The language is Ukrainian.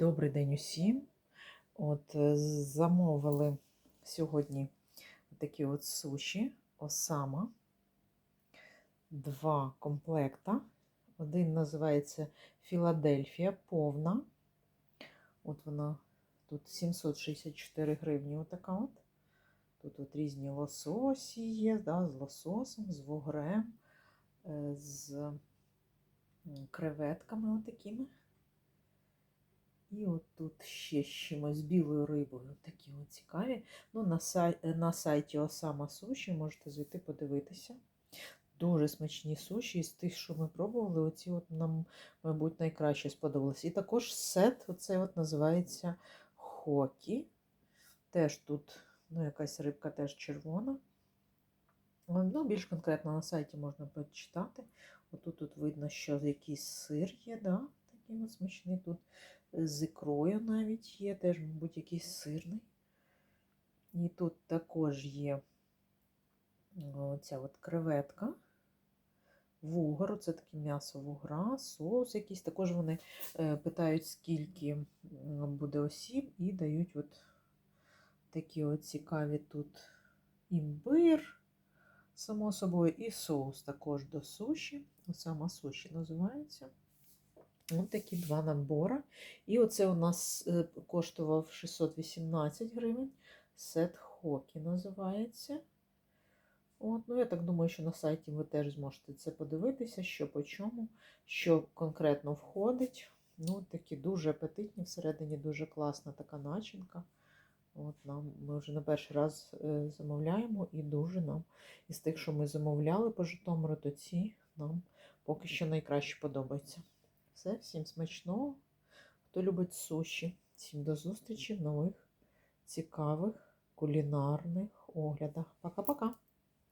Добрий день усім. От е, замовили сьогодні такі от суші Осама. Два комплекта. Один називається Філадельфія повна. От вона тут 764 гривні. Отака от. Тут от різні лососі є, да, з лососом, з вугрем, е, з креветками отакими. І от тут ще з чимось білою рибою. Такі от цікаві. Ну, на, сай... на сайті Осама Суші можете зайти подивитися. Дуже смачні суші. З тих, що ми пробували, оці от нам, мабуть, найкраще сподобалось. І також сет, оцей от називається Хокі. Теж тут ну, якась рибка теж червона. Ну, Більш конкретно на сайті можна почитати. Отут тут видно, що якийсь сир є, да? Такий от смачний тут з ікрою навіть є, теж, мабуть, якийсь сирний. І тут також є оця от креветка, вугор, це таке м'ясо вугра, соус якийсь. Також вони е, питають, скільки буде осіб, і дають от такі от цікаві тут імбир, само собою, і соус також до суші. Сама суші називається. Ось такі два набори. І оце у нас е, коштував 618 гривень. Сет Хокі називається. От, ну, Я так думаю, що на сайті ви теж зможете це подивитися, що по чому, що конкретно входить. Ну, Такі дуже апетитні, всередині дуже класна така начинка. От нам Ми вже на перший раз е, замовляємо і дуже нам із тих, що ми замовляли по Житомиру, то ці нам поки що найкраще подобаються. Все, всім смачного. Хто любить суші. Всім до зустрічі в нових цікавих кулінарних оглядах. Пока-пока!